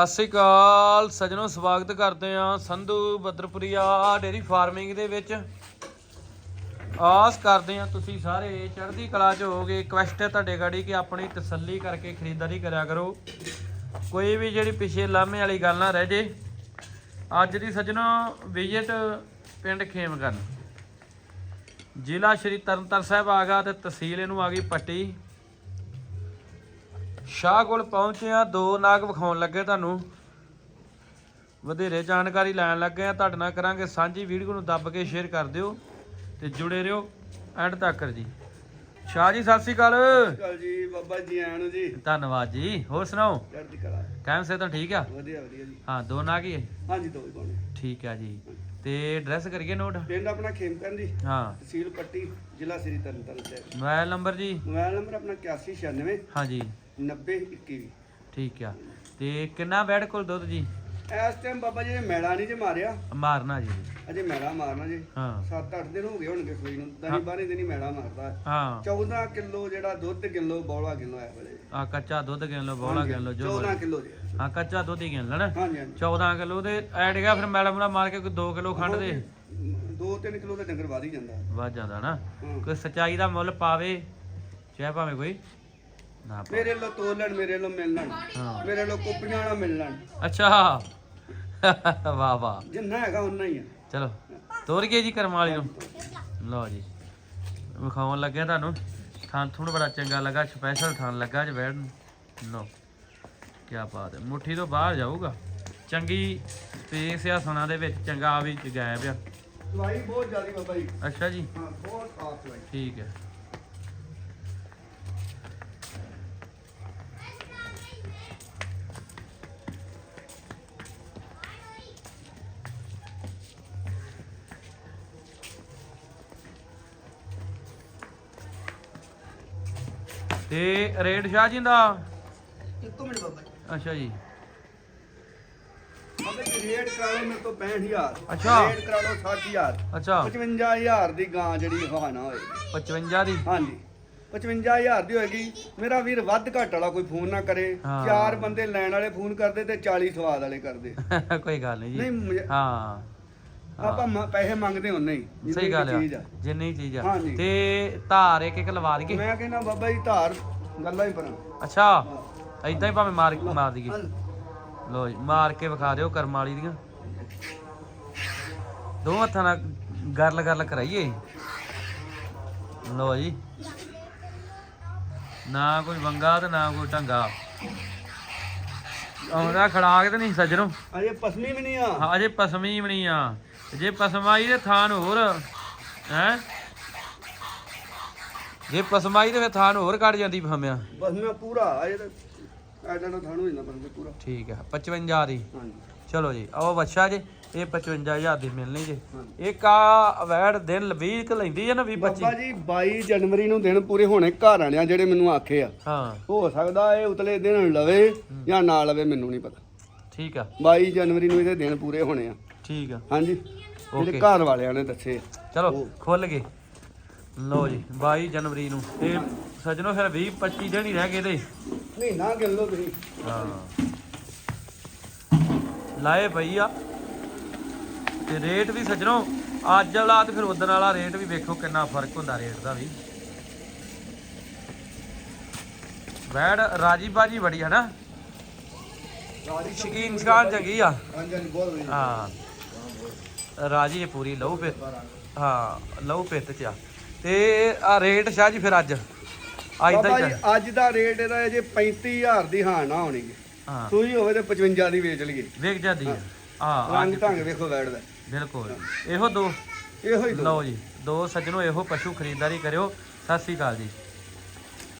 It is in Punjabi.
ਸਤਿ ਸ਼੍ਰੀ ਅਕਾਲ, ਸਜਣੋ, ਸਵਾਗਤ ਕਰਦੇ ਆ ਸੰਧੂ ਬਦਰਪੁਰੀਆ ਡੇਰੀ ਫਾਰਮਿੰਗ ਦੇ ਵਿੱਚ। ਆਸ ਕਰਦੇ ਆ ਤੁਸੀਂ ਸਾਰੇ ਚੜ੍ਹਦੀ ਕਲਾ 'ਚ ਹੋਗੇ ਰਿਕਵੈਸਟ ਹੈ ਤੁਹਾਡੇ ਗਾੜੀ ਕਿ ਆਪਣੀ ਤਸੱਲੀ ਕਰਕੇ ਖਰੀਦਦਾਰੀ ਕਰਿਆ ਕਰੋ। ਕੋਈ ਵੀ ਜਿਹੜੀ ਪਿਛੇ ਲਾਮੇ ਵਾਲੀ ਗੱਲ ਨਾ ਰਹਿ ਜੇ। ਅੱਜ ਦੀ ਸਜਣੋ ਵਿਜ਼ਿਟ ਪਿੰਡ ਖੇਮਗਨ। ਜ਼ਿਲ੍ਹਾ ਸ਼੍ਰੀ ਤਰਨਤਾਰਨ ਸਾਹਿਬ ਆ ਗਿਆ ਤੇ ਤਹਿਸੀਲ ਇਹਨੂੰ ਆ ਗਈ ਪੱਟੀ। ਸ਼ਾਹ ਕੋਲ ਪਹੁੰਚੇ ਆ ਦੋ ਨਾਗ ਵਿਖਾਉਣ ਲੱਗੇ ਤੁਹਾਨੂੰ। ਵਧੇਰੇ ਜਾਣਕਾਰੀ ਲੈਣ ਲੱਗੇ ਆ ਤੁਹਾਡੇ ਨਾਲ ਕਰਾਂਗੇ ਸਾਂਝੀ ਵੀਡੀਓ ਨੂੰ ਦੱਬ ਕੇ ਸ਼ੇਅਰ ਕਰ ਦਿਓ ਤੇ ਜੁੜੇ ਰਹੋ ਐਂਡ ਤੱਕ ਜੀ। ਸ਼ਾਹ ਜੀ ਸਤਿ ਸ਼੍ਰੀ ਅਕਾਲ। ਕਾਲ ਜੀ ਬਾਬਾ ਜੀ ਆਇਆਂ ਨੂੰ ਜੀ। ਧੰਨਵਾਦ ਜੀ। ਹੋਰ ਸੁਣਾਓ? ਚੜ੍ਹਦੀ ਕਲਾ। ਕਾਇਮ ਸੇ ਤਾਂ ਠੀਕ ਆ? ਵਧੀਆ ਵਧੀਆ ਜੀ। ਹਾਂ ਦੋ ਨਾਗ ਹੀ ਹੈ ਹਾਂਜੀ ਦੋ ਹੀ ਪਾਉਣੇ। ਠੀਕ ਆ ਜੀ। ਤੇ ਐਡਰੈਸ ਕਰੀਏ ਨੋਟ? ਪਿੰਡ ਆਪਣਾ ਖੇਮਕਰਨ ਜੀ। ਹਾਂ। ਤਹਿਸੀਲ ਪੱਟੀ ਜ਼ਿਲ੍ਹਾ ਸ੍ਰੀ ਤਰਨਤਾਰਨ ਸਾਹਿਬ। ਮੋਬਾਈਲ ਨੰਬਰ ਜੀ? ਮੋਬਾਈਲ ਨੰਬਰ ਆਪਣਾ 8196 ਹਾਂਜੀ। 9021 ਠੀਕ ਆ। ਤੇ ਕਿੰਨਾ ਬੈਡ ਕੋਲ ਦੁੱਧ ਜੀ? ਇਸ ਟਾਈਮ ਬਾਬਾ ਜੀ ਨੇ ਮੈਲਾ ਨਹੀਂ ਜੇ ਮਾਰਿਆ। ਮਾਰਨਾ ਜੀ। ਅਜੇ ਮੈਲਾ ਮਾਰਨਾ ਜੀ। ਹਾਂ। 7-8 ਦਿਨ ਹੋ ਗਏ ਹੋਣਗੇ ਸੂਈ ਨੂੰ। 10-12 ਦਿਨ ਹੀ ਮੈਲਾ ਮਾਰਦਾ। ਹੈ। ਹਾਂ 14 ਕਿਲੋ ਜਿਹੜਾ ਦੁੱਧ ਕਿਲੋ ਬੌਲਾ ਕਿਲੋ ਆਇਆ ਬਲੇ ਆ ਕੱਚਾ ਦੁੱਧ ਲਓ ਬੋਲਾ ਲਓ ਜੋ 14 ਕਿਲੋ ਜੀ। ਹਾਂ ਕੱਚਾ ਦੁੱਧ ਹੀ ਗਿਣ ਲੈਣਾ ਹਾਂਜੀ ਹਾਂਜੀ। 14 ਕਿਲੋ ਦੇ ਐਡ ਗਿਆ ਫਿਰ ਮੈਡਮ ਨਾਲ ਮਾਰ ਕੇ ਕੋਈ 2 ਕਿਲੋ ਖੰਡ ਦੇ 2-3 ਕਿਲੋ ਦਾ ਡੰਗਰ ਵਧ ਹੀ ਜਾਂਦਾ। ਵੱਧ ਜਾਂਦਾ ਨਾ। ਕੋਈ ਸਚਾਈ ਦਾ ਮੁੱਲ ਪਾਵੇ ਚਾਹੇ ਭਾਵੇਂ ਕੋਈ। ਨਾ ਮੇਰੇ ਲੋ ਤੋਲਣ ਮੇਰੇ ਲੋ ਮਿਲਣ। ਹਾਂ ਮੇਰੇ ਲੋ ਕੁੱਪੀਆਂ ਨਾ ਮਿਲਣ। ਅੱਛਾ। ਵਾਹ ਵਾਹ। ਜਿੰਨਾ ਹੈਗਾ ਉਨਾ ਹੀ ਆ। ਚਲੋ ਤੋਰ ਗਏ ਜੀ ਕਰਮ ਵਾਲੀ ਨੂੰ। ਲਓ ਜੀ। ਵਿਖਾਉਣ ਲੱਗਿਆ ਤੁਹਾਨੂੰ। ਥਾਂ ਥੁਣ ਬੜਾ ਚੰਗਾ ਲੱਗਾ ਸਪੈਸ਼ਲ ਥਾਂ ਲੱਗਾ ਜੇ ਬੈਠ ਲਓ ਕੀ ਬਾਤ ਹੈ। ਮੁੱਠੀ ਤੋਂ ਬਾਹਰ ਜਾਊਗਾ। ਚੰਗੀ ਸਪੇਸ ਆ ਸੁਣਾ ਦੇ ਵਿੱਚ ਚੰਗਾ ਆ ਵੀ ਗਾਇਬ ਆ ਦਵਾਈ ਬਹੁਤ ਜ਼ਿਆਦੀ ਬਾਬਾ ਜੀ ਅੱਛਾ ਜੀ। ਹਾਂ ਬਹੁਤ ਖਾਸ ਦਵਾਈ। ਠੀਕ ਹੈ। ਤੇ ਰੇਟ ਸ਼ਾਹ ਜੀ ਦਾ? ਇੱਕ ਮਿੰਟ ਬਾਬਾ ਜੀ। ਅੱਛਾ ਜੀ। ਬਾਬਾ ਜੀ ਰੇਟ ਕਰਾ ਲਓ ਮੇਰੇ ਤੋਂ 65000 ਅੱਛਾ। ਰੇਟ ਕਰਾ ਲਓ 60000 ਅੱਛਾ। 55000 ਦੀ ਗਾਂ ਜਿਹੜੀ ਹਵਾਨਾ ਹੋਏ 55 ਦੀ? ਹਾਂਜੀ। 55000 ਦੀ ਹੋਏਗੀ। ਮੇਰਾ ਵੀਰ ਵੱਧ ਘੱਟ ਵਾਲਾ ਕੋਈ ਫੋਨ ਨਾ ਕਰੇ। ਹਾਂ। ਚਾਰ ਬੰਦੇ ਲੈਣ ਵਾਲੇ ਫੋਨ ਕਰਦੇ ਤੇ 40 ਸਵਾਦ ਵਾਲੇ ਕਰਦੇ। ਕੋਈ ਗੱਲ ਨਹੀਂ ਨਹੀਂ ਜੀ ਮੁਝੇ- ਹਾਂ। ਆਪਾਂ ਮ- ਪੈਸੇ ਮੰਗਦੇ ਹੁੰਨੇ ਹੀ ਸਹੀ ਗੱਲ ਆ। ਜਿੰਨੀ ਚੀਜ਼ ਆ। ਹਾਂਜੀ। ਤੇ ਧਾਰ ਇੱਕ ਇੱਕ ਲਵਾ ਦਈਏ? ਮੈਂ ਕਹਿੰਦਾ ਬਾਬਾ ਜੀ ਧਾਰ ਗੱਲਾਂ ਹੀ ਪਰਾਂ। ਅੱਛਾ। ਐਦਾਂ ਹੀ ਭਾਵੇਂ ਮਾਰ ਮਾਰ ਦਈਏ। ਲੋ ਜੀ ਮਾਰ ਕੇ ਵਿਖਾ ਦਿਓ ਕਰਮ ਵਾਲੀ ਦੀਆਂ। ਦੋ ਹੱਥਾਂ ਨਾਲ ਗਰਲ ਗਰਲ ਕਰਾਈਏ। ਲੋ ਜੀ। ਨਾ ਕੋਈ ਵੰਗਾ ਤੇ ਨਾ ਕੋਈ ਢੰਗਾ। ਆਉਂਦਾ ਖੜਾਕ ਤੇ ਨਹੀਂ ਸੱਜਣੋ। ਅਜੇ ਪਸਮੀ ਵੀ ਨਹੀਂ ਆ। ਹਾਂ ਅਜੇ ਪਸਮੀ ਵੀ ਨਹੀਂ ਆ। ਜੇ ਪਸਮਾਈ ਦੇ ਥਾਨ ਹੋਰ ਹੈ? ਜੇ ਪਸਮਾਈ ਦੇ ਥਾਨ ਹੋਰ ਕੱਢ ਜਾਂਦੀ ਫਹਮਿਆ ਬਸ ਮੈਂ ਪੂਰਾ ਅਜੇ ਤਾਂ ਐਡਾ ਨਾ ਥਾਣੂ ਹੀ ਨਾ ਪਰ ਪੂਰਾ। ਠੀਕ ਹੈ 55 ਦੀ। ਹਾਂਜੀ। ਚਲੋ ਜੀ ਆਓ ਬੱਚਾ ਜੇ ਇਹ 55000 ਦੀ ਮਿਲਣੀ ਜੇ। ਇੱਕ ਆ ਦਿਨ 20 ਕ ਲੈਂਦੀ ਹੈ ਨਾ 20 ਬਾਬਾ 25 ਜੀ 22 ਜਨਵਰੀ ਨੂੰ ਦਿਨ ਪੂਰੇ ਹੋਣੇ ਘਰ ਆਣਿਆ ਜਿਹੜੇ ਮੈਨੂੰ ਆਖੇ ਆ। ਹਾਂ। ਹੋ ਸਕਦਾ ਇਹ ਉਤਲੇ ਦਿਨ ਲਵੇ ਜਾਂ ਨਾ ਲਵੇ ਮੈਨੂੰ ਨਹੀਂ ਪਤਾ। ਠੀਕ ਆ। 22 ਜਨਵਰੀ ਨੂੰ ਇਹਦੇ ਦਿਨ ਪੂਰੇ ਹੋਣੇ ਆ। ਠੀਕ ਆ। ਹਾਂਜੀ। Okay. ਜਿਹੜੇ ਘਰ ਵਾਲਿਆਂ ਨੇ ਦੱਸੇ। ਆ। ਚਲੋ ਖੁੱਲ ਗਏ। ਲਓ ਜੀ 22 ਜਨਵਰੀ ਨੂੰ। ਤੇ ਸੱਜਣੋ ਫਿਰ 20 25 ਦਿਨ ਹੀ ਰਹਿ ਗਏ ਤੇ। ਮਹੀਨਾ ਗਿਣ ਲਓ ਤੁਸੀਂ। ਹਾਂ। ਲਾਏ ਪਈ ਆ। ਤੇ ਰੇਟ ਵੀ ਸੱਜਣੋ ਅੱਜ ਵਾਲਾ ਤੇ ਫਿਰ ਉਦੋਂ ਵਾਲਾ ਰੇਟ ਵੀ ਵੇਖੋ ਕਿੰਨਾ ਫ਼ਰਕ ਹੁੰਦਾ ਰੇਟ ਦਾ ਵੀ। ਵੈੜ ਰਾਜੀ ਬਾਜੀ ਬੜੀ ਹੈ ਨਾ। ਸ਼ਕੀਨ ਸ਼ਾਨ ਚੰਗੀ ਆ। ਹਾਂਜੀ ਹਾਂਜੀ ਬਹੁਤ ਵਧੀਆ। ਹਾਂ। ਰਾਜੀ ਪੂਰੀ ਲਹੂ ਪਿੱਤ। ਹਾਂ ਲਹੂ ਪਿੱਤ ਚ ਆ। ਤੇ ਆ ਰੇਟ ਸ਼ਾਹ ਜੀ ਫਿਰ ਅੱਜ। ਅੱਜ ਦਾ ਬਾਬਾ ਹੀ ਜੀ ਅੱਜ ਦਾ ਰੇਟ ਇਹਦਾ ਜੇ 35000 ਦੀ ਹਾਂ ਨਾ ਹੋਣੀ। ਗੀ। ਹਾਂ। ਸੂਈ ਹੋਵੇ ਤੇ 55 ਦੀ ਵੇਚ ਲਈਏ। ਵੇਖ ਜਾਂਦੀ ਆ ਹਾਂ। ਰੰਗ ਢੰਗ ਵੇਖੋ ਬੈਠਦਾ ਬਿਲਕੁਲ। ਇਹੋ ਦੋ। ਇਹੋ ਹੀ ਦੋ। ਲਓ ਜੀ ਦੋ ਸੱਜਣੋ ਇਹੋ ਪਸ਼ੂ ਖਰੀਦਦਾਰੀ ਕਰਿਓ। ਸਤਿ ਸ੍ਰੀ ਅਕਾਲ ਜੀ।